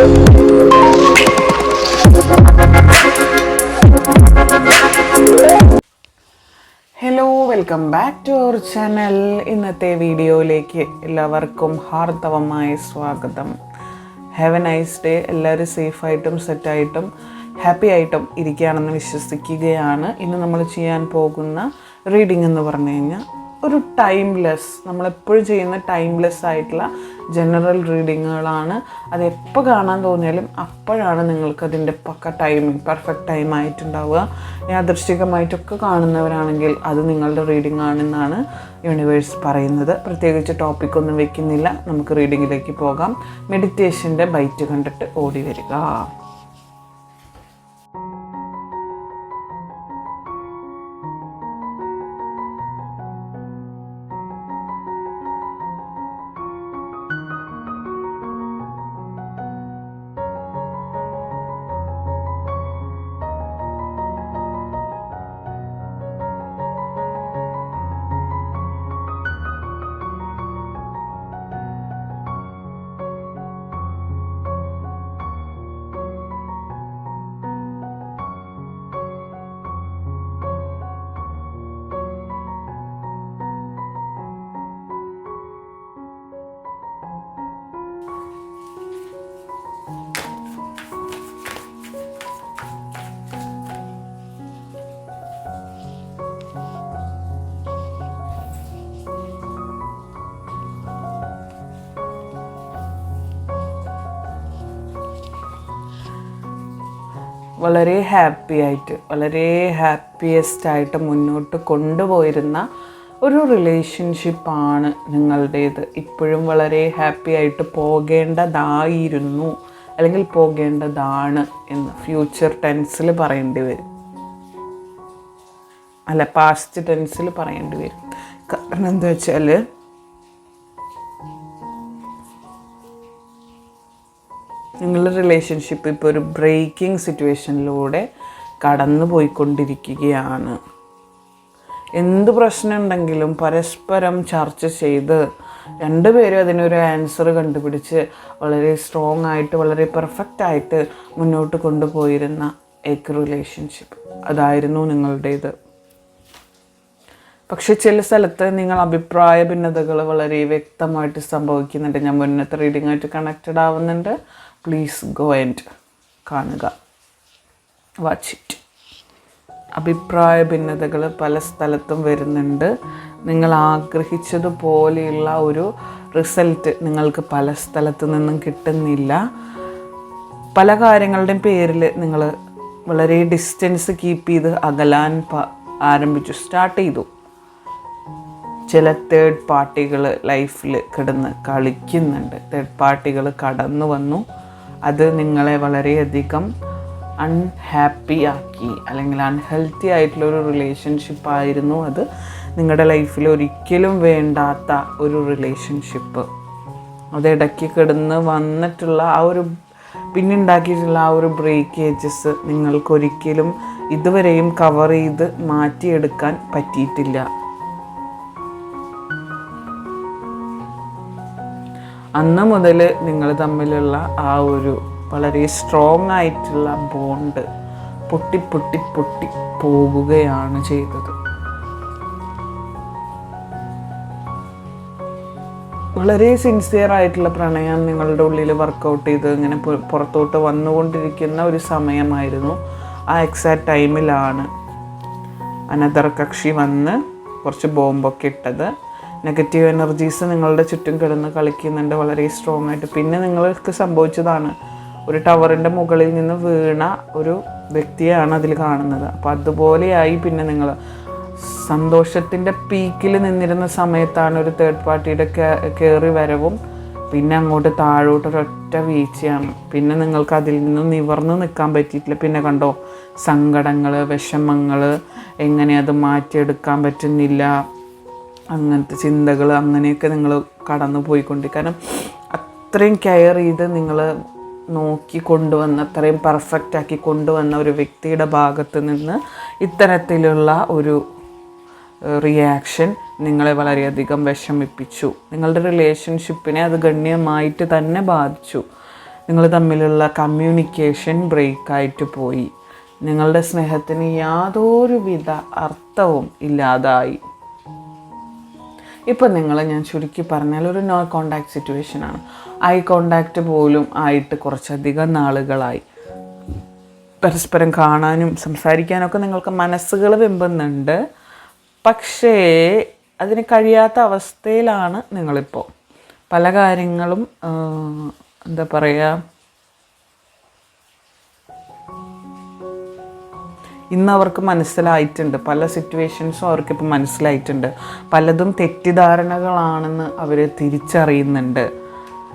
Hello welcome back to our channel ഇന്നത്തെ വീഡിയോയിലേക്ക് എല്ലാവർക്കും ഹാർദവമായ സ്വാഗതം. ഹാവ് എ നൈസ് ഡേ എല്ലാവരും സേഫായിട്ടും സെറ്റായിട്ടും ഹാപ്പി ആയിട്ടും ഇരിക്കുകയാണെന്ന് വിശ്വസിക്കുകയാണ്. ഇന്ന് നമ്മൾ ചെയ്യാൻ പോകുന്ന റീഡിംഗ് എന്ന് പറഞ്ഞു കഴിഞ്ഞാൽ ഒരു ടൈംലെസ് നമ്മളെപ്പോഴും ചെയ്യുന്ന ടൈംലെസ് ആയിട്ടുള്ള ജനറൽ റീഡിങ്ങുകളാണ് അത് എപ്പോൾ കാണാൻ തോന്നിയാലും അപ്പോഴാണ് നിങ്ങൾക്കതിന്റെ പക്ക ടൈമിംഗ് പെർഫെക്റ്റ് ടൈം ആയിട്ടുണ്ടാവുക. യാദൃശ്ചികമായിട്ടൊക്കെ കാണുന്നവരാണെങ്കിൽ അത് നിങ്ങളുടെ റീഡിംഗ് ആണെന്നാണ് യൂണിവേഴ്സ് പറയുന്നത്. പ്രത്യേകിച്ച് ടോപ്പിക്കൊന്നും വെക്കുന്നില്ല. നമുക്ക് റീഡിങ്ങിലേക്ക് പോകാം. മെഡിറ്റേഷന്റെ ബൈറ്റ് കണ്ടിട്ട് ഓടി വരിക. വളരെ ഹാപ്പി ആയിട്ട് വളരെ ഹാപ്പിയസ്റ്റ് ആയിട്ട് മുന്നോട്ട് കൊണ്ടുപോയിരുന്ന ഒരു റിലേഷൻഷിപ്പാണ് നിങ്ങളുടേത്. ഇപ്പോഴും വളരെ ഹാപ്പി ആയിട്ട് പോകേണ്ടതായിരുന്നു അല്ലെങ്കിൽ പോകേണ്ടതാണ് എന്ന് ഫ്യൂച്ചർ ടെൻസിൽ പറയേണ്ടി വരും. അല്ല പാസ്റ്റ് ടെൻസിൽ പറയേണ്ടി വരും. കാരണം എന്താ വെച്ചാൽ നിങ്ങളുടെ റിലേഷൻഷിപ്പ് ഇപ്പോൾ ഒരു ബ്രേക്കിംഗ് സിറ്റുവേഷനിലൂടെ കടന്നു പോയിക്കൊണ്ടിരിക്കുകയാണ്. എന്ത് പ്രശ്നം ഉണ്ടെങ്കിലും പരസ്പരം ചർച്ച ചെയ്ത് രണ്ടുപേരും അതിനൊരു ആൻസർ കണ്ടുപിടിച്ച് വളരെ സ്ട്രോങ് ആയിട്ട് വളരെ പെർഫെക്റ്റ് ആയിട്ട് മുന്നോട്ട് കൊണ്ടുപോയിരുന്ന ഏക്ക് റിലേഷൻഷിപ്പ് അതായിരുന്നു നിങ്ങളുടേത്. പക്ഷേ ചില സ്ഥലത്ത് നിങ്ങൾ അഭിപ്രായ ഭിന്നതകൾ വളരെ വ്യക്തമായിട്ട് സംഭവിക്കുന്നുണ്ട്. ഞാൻ മുന്നത്തെ റീഡിംഗ് ആയിട്ട് കണക്റ്റഡ് ആവുന്നുണ്ട്. പ്ലീസ് ഗോ ആൻഡ് കാണുക. വാച്ച് ഇറ്റ് അഭിപ്രായ ഭിന്നതകൾ പല സ്ഥലത്തും വരുന്നുണ്ട്. നിങ്ങൾ ആഗ്രഹിച്ചതുപോലെയുള്ള ഒരു റിസൾട്ട് നിങ്ങൾക്ക് പല സ്ഥലത്തു നിന്നും കിട്ടുന്നില്ല. പല കാര്യങ്ങളുടെയും പേരിൽ നിങ്ങൾ വളരെ ഡിസ്റ്റൻസ് കീപ്പ് ചെയ്ത് അകലാൻ ആരംഭിച്ചു. സ്റ്റാർട്ട് ചെയ്തു. ചില തേർഡ് പാർട്ടികൾ ലൈഫിൽ കിടന്ന് കളിക്കുന്നുണ്ട്. തേർഡ് പാർട്ടികൾ കടന്നു വന്നു. അത് നിങ്ങളെ വളരെയധികം അൺഹാപ്പി ആക്കി അല്ലെങ്കിൽ അൺഹെൽത്തി ആയിട്ടുള്ള ഒരു റിലേഷൻഷിപ്പ് ആയിരുന്നു അത്. നിങ്ങളുടെ ലൈഫിൽ ഒരിക്കലും വേണ്ടാത്ത ഒരു റിലേഷൻഷിപ്പ് അത് ഇടയ്ക്ക് കിടന്ന് വന്നിട്ടുള്ള ആ ഒരു പിന്നുണ്ടാക്കിയിട്ടുള്ള ആ ഒരു ബ്രേക്കേജസ് നിങ്ങൾക്കൊരിക്കലും ഇതുവരെയും കവർ ചെയ്ത് മാറ്റിയെടുക്കാൻ പറ്റിയിട്ടില്ല. അന്ന് മുതൽ നിങ്ങൾ തമ്മിലുള്ള ആ ഒരു വളരെ സ്ട്രോങ് ആയിട്ടുള്ള ബോണ്ട് പൊട്ടി പൊട്ടി പൊട്ടി പോകുകയാണ് ചെയ്തത്. വളരെ സിൻസിയർ ആയിട്ടുള്ള പ്രണയം നിങ്ങളുടെ ഉള്ളിൽ വർക്കൗട്ട് ചെയ്ത് ഇങ്ങനെ പുറത്തോട്ട് വന്നുകൊണ്ടിരിക്കുന്ന ഒരു സമയമായിരുന്നു. ആ എക്സാക്ട് ടൈമിലാണ് അനദർ കക്ഷി വന്ന് കുറച്ച് ബോംബൊക്കെ ഇട്ടത്. നെഗറ്റീവ് എനർജീസ് നിങ്ങളുടെ ചുറ്റും കിടന്ന് കളിക്കുന്നുണ്ട് വളരെ സ്ട്രോങ് ആയിട്ട്. പിന്നെ നിങ്ങൾക്ക് സംഭവിച്ചതാണ് ഒരു ടവറിന്റെ മുകളിൽ നിന്ന് വീണ ഒരു വ്യക്തിയാണ് അതിൽ കാണുന്നത്. അപ്പോൾ അതുപോലെയായി പിന്നെ നിങ്ങൾ സന്തോഷത്തിന്റെ പീക്കിൽ നിന്നിരുന്ന സമയത്താണ് ഒരു തേർഡ് പാർട്ടിയുടെ കയറി വരവും പിന്നെ അങ്ങോട്ട് താഴോട്ട് ഒരൊറ്റ വീഴ്ചയാണ്. പിന്നെ നിങ്ങൾക്ക് അതിൽ നിന്നും നിവർന്ന് നിൽക്കാൻ പറ്റിയിട്ടില്ല. പിന്നെ കണ്ടോ സങ്കടങ്ങൾ വിഷമങ്ങൾ എങ്ങനെ അത് മാറ്റിയെടുക്കാൻ പറ്റുന്നില്ല. അങ്ങനത്തെ ചിന്തകൾ അങ്ങനെയൊക്കെ നിങ്ങൾ കടന്നു പോയിക്കൊണ്ട്. കാരണം അത്രയും കെയർ ചെയ്ത് നിങ്ങൾ നോക്കി കൊണ്ടുവന്ന അത്രയും പെർഫെക്റ്റ് ആക്കി കൊണ്ടുവന്ന ഒരു വ്യക്തിയുടെ ഭാഗത്ത് നിന്ന് ഇത്തരത്തിലുള്ള ഒരു റിയാക്ഷൻ നിങ്ങളെ വളരെയധികം വിഷമിപ്പിച്ചു. നിങ്ങളുടെ റിലേഷൻഷിപ്പിനെ അത് ഗണ്യമായിട്ട് തന്നെ ബാധിച്ചു. നിങ്ങൾ തമ്മിലുള്ള കമ്മ്യൂണിക്കേഷൻ ബ്രേക്കായിട്ട് പോയി. നിങ്ങളുടെ സ്നേഹത്തിന് യാതൊരുവിധ അർത്ഥവും ഇല്ലാതായി. ഇപ്പം നിങ്ങളെ ഞാൻ ചുരുക്കി പറഞ്ഞാൽ ഒരു നോ കോണ്ടാക്ട് സിറ്റുവേഷനാണ് ഐ കോണ്ടാക്റ്റ് പോലും ആയിട്ട് കുറച്ചധികം നാളുകളായി. പരസ്പരം കാണാനും സംസാരിക്കാനൊക്കെ നിങ്ങൾക്ക് മനസ്സുകൾ വെമ്പുന്നുണ്ട്. പക്ഷേ അതിന് കഴിയാത്ത അവസ്ഥയിലാണ് നിങ്ങളിപ്പോൾ പല കാര്യങ്ങളും എന്താ പറയുക ഇന്ന് അവർക്ക് മനസ്സിലായിട്ടുണ്ട്. പല സിറ്റുവേഷൻസും അവർക്കിപ്പോൾ മനസ്സിലായിട്ടുണ്ട്. പലതും തെറ്റിദ്ധാരണകളാണെന്ന് അവർ തിരിച്ചറിയുന്നുണ്ട്.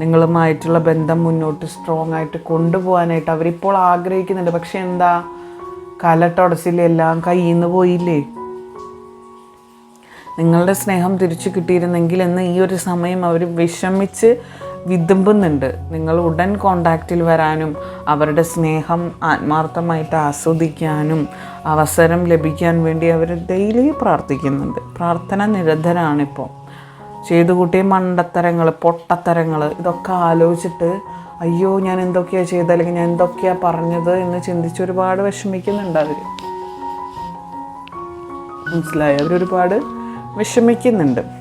നിങ്ങളുമായിട്ടുള്ള ബന്ധം മുന്നോട്ട് സ്ട്രോങ് ആയിട്ട് കൊണ്ടുപോകാനായിട്ട് അവരിപ്പോൾ ആഗ്രഹിക്കുന്നുണ്ട്. പക്ഷെ എന്താ? കാലട്ടടച്ചിലെല്ലാം കയ്യിൽ നിന്ന് പോയില്ലേ? നിങ്ങളുടെ സ്നേഹം തിരിച്ചു കിട്ടിയിരുന്നെങ്കിൽ എന്ന് ഈ ഒരു സമയം അവർ വിഷമിച്ച് വിതുമ്പുന്നുണ്ട്. നിങ്ങൾ ഉടൻ കോണ്ടാക്റ്റിൽ വരാനും അവരുടെ സ്നേഹം ആത്മാർത്ഥമായിട്ട് ആസ്വദിക്കാനും അവസരം ലഭിക്കാൻ വേണ്ടി അവർ ഡെയിലി പ്രാർത്ഥിക്കുന്നുണ്ട്. പ്രാർത്ഥന നിരന്തരാണിപ്പോൾ ചെയ്തു കൂട്ടിയ മണ്ടത്തരങ്ങൾ പൊട്ടത്തരങ്ങൾ ഇതൊക്കെ ആലോചിച്ചിട്ട് അയ്യോ ഞാൻ എന്തൊക്കെയാണ് ചെയ്തത്? അല്ലെങ്കിൽ ഞാൻ എന്തൊക്കെയാണ് പറഞ്ഞത്? എന്ന് ചിന്തിച്ച് ഒരുപാട് വിഷമിക്കുന്നുണ്ട് അവർ മനസ്സിലായി? അവരൊരുപാട് വിഷമിക്കുന്നുണ്ട്.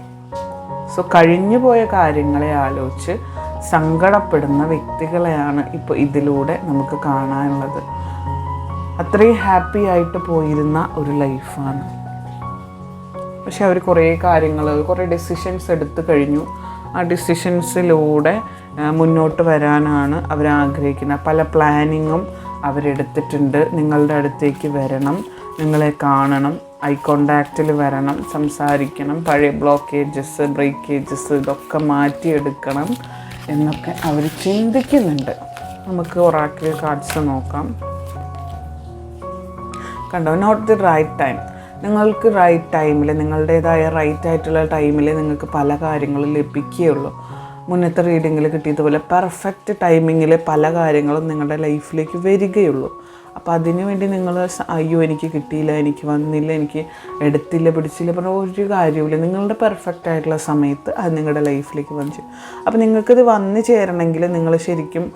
സോ കഴിഞ്ഞു പോയ കാര്യങ്ങളെ ആലോചിച്ച് സങ്കടപ്പെടുന്ന വ്യക്തികളെയാണ് ഇപ്പോൾ ഇതിലൂടെ നമുക്ക് കാണാനുള്ളത്. അത്രയും ഹാപ്പി ആയിട്ട് പോയിരുന്ന ഒരു ലൈഫാണ് പക്ഷെ അവർ കുറേ കാര്യങ്ങൾ കുറേ ഡെസിഷൻസ് എടുത്തു കഴിഞ്ഞു. ആ ഡിസിഷൻസിലൂടെ മുന്നോട്ട് വരാനാണ് അവർ ആഗ്രഹിക്കുന്നത്. പല പ്ലാനിങ്ങും അവരെടുത്തിട്ടുണ്ട്. നിങ്ങളുടെ അടുത്തേക്ക് വരണം. നിങ്ങളെ കാണണം. ഐ കോണ്ടാക്റ്റിൽ വരണം സംസാരിക്കണം പഴയ ബ്ലോക്കേജസ് ബ്രേക്കേജസ് ഇതൊക്കെ മാറ്റിയെടുക്കണം എന്നൊക്കെ അവർ ചിന്തിക്കുന്നുണ്ട്. നമുക്ക് ഒറാക്കിൽ കാർഡ്സ് നോക്കാം. കണ്ടോ നോട്ട് ദി റൈറ്റ് ടൈം നിങ്ങൾക്ക് റൈറ്റ് ടൈമിൽ നിങ്ങളുടേതായ റൈറ്റ് ആയിട്ടുള്ള ടൈമിൽ നിങ്ങൾക്ക് പല കാര്യങ്ങളും ലഭിക്കുകയുള്ളൂ. മുന്നത്തെ റീഡിങ്ങിൽ കിട്ടിയതുപോലെ പെർഫെക്റ്റ് ടൈമിങ്ങിൽ പല കാര്യങ്ങളും നിങ്ങളുടെ ലൈഫിലേക്ക് വരികയുള്ളൂ. അപ്പോൾ അതിനു വേണ്ടി നിങ്ങൾ അയ്യോ എനിക്ക് കിട്ടിയില്ല എനിക്ക് വന്നില്ല എനിക്ക് എടുത്തില്ല പിടിച്ചില്ല പറഞ്ഞ ഒരു കാര്യമില്ല നിങ്ങളുടെ പെർഫെക്റ്റ് ആയിട്ടുള്ള സമയത്ത് അത് നിങ്ങളുടെ ലൈഫിലേക്ക് വന്നു അപ്പം നിങ്ങൾക്കിത് വന്നു ചേരണമെങ്കിൽ നിങ്ങൾ ശരിക്കും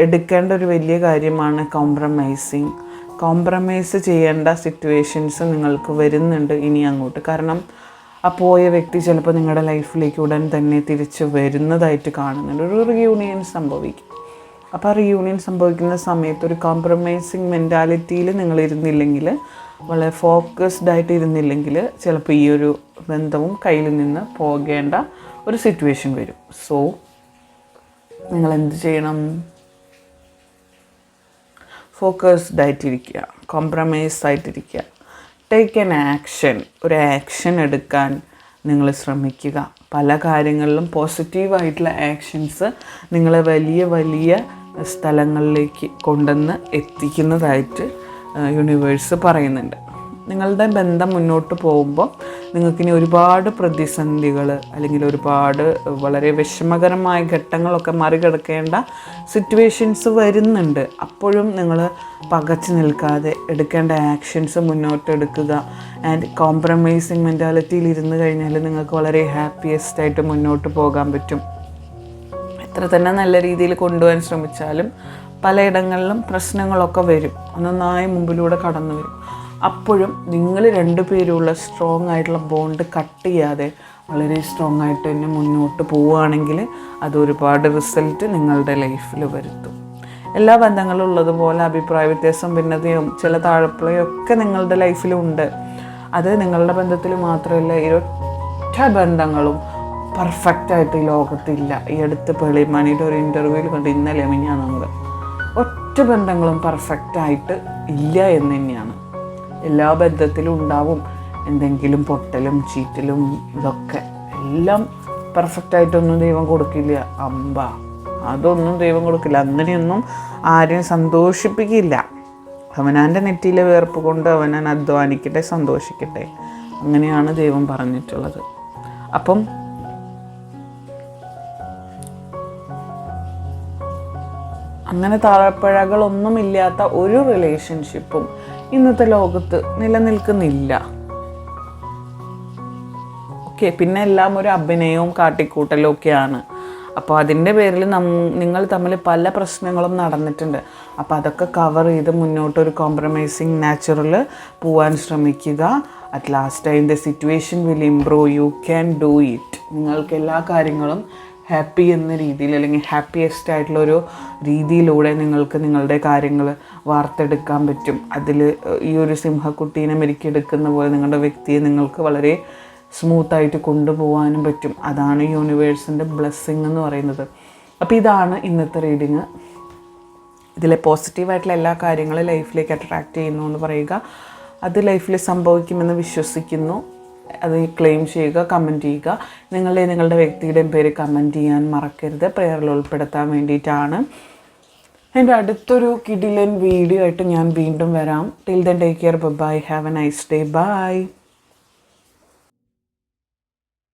എടുക്കേണ്ട ഒരു വലിയ കാര്യമാണ് കോംപ്രമൈസിങ് കോംപ്രമൈസ് ചെയ്യേണ്ട സിറ്റുവേഷൻസ് നിങ്ങൾക്ക് വരുന്നുണ്ട് ഇനി അങ്ങോട്ട്. കാരണം ആ പോയ വ്യക്തി ചിലപ്പോൾ നിങ്ങളുടെ ലൈഫിലേക്ക് ഉടൻ തന്നെ തിരിച്ച് വരുന്നതായിട്ട് കാണുന്നുണ്ട്. ഒരു റിയൂണിയൻ സംഭവിക്കും. അപ്പോൾ ആ റിയൂണിയൻ സംഭവിക്കുന്ന സമയത്ത് ഒരു കോംപ്രമൈസിങ് മെന്റാലിറ്റിയിൽ നിങ്ങൾ ഇരുന്നില്ലെങ്കിൽ വളരെ ഫോക്കസ്ഡ് ആയിട്ട് ഇരുന്നില്ലെങ്കിൽ ചിലപ്പോൾ ഈ ഒരു ബന്ധവും കയ്യിൽ നിന്ന് പോകേണ്ട ഒരു സിറ്റുവേഷൻ വരും. സോ നിങ്ങൾ എന്ത് ചെയ്യണം? ഫോക്കസ്ഡ് ആയിട്ടിരിക്കുക കോംപ്രമൈസ് ആയിട്ടിരിക്കുക. ടേക്ക് എൻ ആക്ഷൻ ഒരു ആക്ഷൻ എടുക്കാൻ നിങ്ങൾ ശ്രമിക്കുക. പല കാര്യങ്ങളിലും പോസിറ്റീവായിട്ടുള്ള ആക്ഷൻസ് നിങ്ങളെ വലിയ വലിയ സ്ഥലങ്ങളിലേക്ക് കൊണ്ടുവന്ന് എത്തിക്കുന്നതായിട്ട് യൂണിവേഴ്സ് പറയുന്നുണ്ട്. നിങ്ങളുടെ ബന്ധം മുന്നോട്ട് പോകുമ്പോൾ നിങ്ങൾക്കിനി ഒരുപാട് പ്രതിസന്ധികൾ അല്ലെങ്കിൽ ഒരുപാട് വളരെ വിഷമകരമായ ഘട്ടങ്ങളൊക്കെ മറികടക്കേണ്ട സിറ്റുവേഷൻസ് വരുന്നുണ്ട്. അപ്പോഴും നിങ്ങൾ പകച്ചു നിൽക്കാതെ എടുക്കേണ്ട ആക്ഷൻസ് മുന്നോട്ട് എടുക്കുക ആൻഡ് കോംപ്രമൈസിങ് മെന്റാലിറ്റിയിൽ ഇരുന്ന് കഴിഞ്ഞാൽ നിങ്ങൾക്ക് വളരെ ഹാപ്പിയസ്റ്റ് ആയിട്ട് മുന്നോട്ട് പോകാൻ പറ്റും. എത്ര തന്നെ നല്ല രീതിയിൽ കൊണ്ടുപോകാൻ ശ്രമിച്ചാലും പലയിടങ്ങളിലും പ്രശ്നങ്ങളൊക്കെ വരും. നന്നായി മുമ്പിലൂടെ കടന്നു വരും. അപ്പോഴും നിങ്ങൾ രണ്ടുപേരുള്ള സ്ട്രോങ് ആയിട്ടുള്ള ബോണ്ട് കട്ട് ചെയ്യാതെ വളരെ സ്ട്രോങ് ആയിട്ട് തന്നെ മുന്നോട്ട് പോവുകയാണെങ്കിൽ അത് ഒരുപാട് റിസൾട്ട് നിങ്ങളുടെ ലൈഫിൽ വരുത്തും. എല്ലാ ബന്ധങ്ങളും ഉള്ളതുപോലെ അഭിപ്രായ വ്യത്യാസം ഭിന്നതയും ചില താഴപ്പളയും ഒക്കെ നിങ്ങളുടെ ലൈഫിലുണ്ട് അത് നിങ്ങളുടെ ബന്ധത്തിൽ മാത്രമല്ല ഇരൊറ്റ ബന്ധങ്ങളും പെർഫെക്റ്റ് ആയിട്ട് ഈ ലോകത്തില്ല. ഈ അടുത്ത് പെളിമണിയുടെ ഒരു ഇന്റർവ്യൂവിൽ കണ്ട് ഇന്നലെ നമ്മൾ ഒറ്റ ബന്ധങ്ങളും പെർഫെക്റ്റ് ആയിട്ട് ഇല്ല എന്ന് തന്നെയാണ് എല്ലാ ബന്ധത്തിലും ഉണ്ടാവും. എന്തെങ്കിലും പൊട്ടലും ചീറ്റലും ഇതൊക്കെ. എല്ലാം പെർഫെക്റ്റ് ആയിട്ടൊന്നും ദൈവം കൊടുക്കില്ല. അമ്പ അതൊന്നും ദൈവം കൊടുക്കില്ല. അങ്ങനെയൊന്നും ആരെയും സന്തോഷിപ്പിക്കില്ല. അവനാന്റെ നെറ്റിയിലെ വേർപ്പ് കൊണ്ട് അവനാൻ അധ്വാനിക്കട്ടെ സന്തോഷിക്കട്ടെ. അങ്ങനെയാണ് ദൈവം പറഞ്ഞിട്ടുള്ളത്. അപ്പം അങ്ങനെ താഴപ്പഴകളൊന്നുമില്ലാത്ത ഒരു റിലേഷൻഷിപ്പും ഇന്നത്തെ ലോകത്ത് നിലനിൽക്കുന്നില്ല. ഓക്കെ പിന്നെ എല്ലാം ഒരു അഭിനയവും കാട്ടിക്കൂട്ടലും ഒക്കെയാണ്. അപ്പോൾ അതിന്റെ പേരിൽ നം നിങ്ങൾ തമ്മിൽ പല പ്രശ്നങ്ങളും നടന്നിട്ടുണ്ട്. അപ്പോൾ അതൊക്കെ കവർ ചെയ്ത് മുന്നോട്ടൊരു കോംപ്രമൈസിങ് നാച്ചുറൽ പോവാൻ ശ്രമിക്കുക. At last time the situation will improve you can do it നിങ്ങൾക്ക് എല്ലാ കാര്യങ്ങളും ഹാപ്പി എന്ന രീതിയിൽ അല്ലെങ്കിൽ ഹാപ്പിയസ്റ്റ് ആയിട്ടുള്ള ഒരു രീതിയിലൂടെ നിങ്ങൾക്ക് നിങ്ങളുടെ കാര്യങ്ങൾ വാർത്തെടുക്കാൻ പറ്റും. അതിൽ ഈ ഒരു സിംഹക്കുട്ടീനെ മെരുക്കിയെടുക്കുന്ന പോലെ നിങ്ങളുടെ വ്യക്തിയെ നിങ്ങൾക്ക് വളരെ സ്മൂത്തായിട്ട് കൊണ്ടുപോകാനും പറ്റും. അതാണ് യൂണിവേഴ്സിന്റെ ബ്ലെസ്സിങ് എന്ന് പറയുന്നത്. അപ്പോൾ ഇതാണ് ഇന്നത്തെ റീഡിങ് ഇതിലെ പോസിറ്റീവായിട്ടുള്ള എല്ലാ കാര്യങ്ങളും ലൈഫിലേക്ക് അട്രാക്റ്റ് ചെയ്യുന്നു എന്ന് പറയുക. അത് ലൈഫിൽ സംഭവിക്കുമെന്ന് വിശ്വസിക്കുന്നു. അത് ക്ലെയിം ചെയ്യുക കമന്റ് ചെയ്യുക. നിങ്ങളുടെ നിങ്ങളുടെ വ്യക്തിയുടെയും പേര് കമന്റ് ചെയ്യാൻ മറക്കരുത്. പ്രെയറിൽ ഉൾപ്പെടുത്താൻ വേണ്ടിയിട്ടാണ്. എന്റെ അടുത്തൊരു കിഡിലൻ വീഡിയോ ആയിട്ട് ഞാൻ വീണ്ടും വരാം. Till then take care bye have a nice day bye